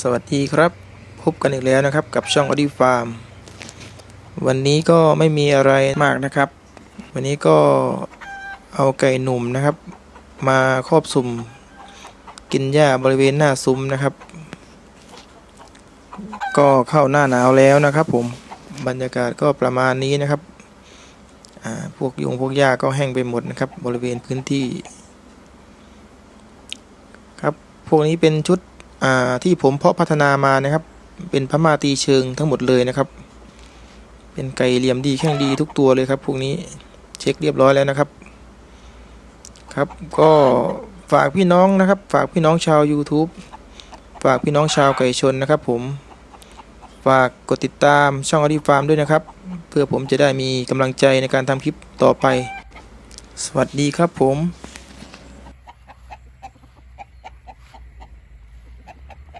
สวัสดีครับ พบกันอีกแล้วนะครับกับช่องอดีฟาร์มวันนี้ก็ไม่มีอะไรมากนะครับ วันนี้ก็เอาไก่หนุ่มนะครับ มาครอบสุ่ม กินหญ้าบริเวณหน้าซุ้มนะครับ ก็เข้าหน้าหนาวแล้วนะครับ ผมบรรยากาศก็ประมาณนี้นะครับพวกยุงพวกหญ้าก็แห้งไปหมดนะครับ บริเวณพื้นที่ ครับพวกนี้เป็นชุด ที่ผมเพาะพัฒนามานะครับ เป็นพม่าตีเชิงทั้งหมดเลยนะครับ เป็นไก่เหลี่ยมดีแข้งดีทุกตัวเลยครับพวกนี้เช็คเรียบร้อยแล้วนะครับ ครับก็ฝากพี่น้องนะครับ ฝากพี่น้องชาว YouTube ฝากพี่น้องชาวไก่ชนนะครับ ผมฝากกดติดตามช่องอดีฟาร์มด้วยนะครับ เพื่อผมจะได้มีกำลังใจในการทำคลิปต่อไป สวัสดีครับผม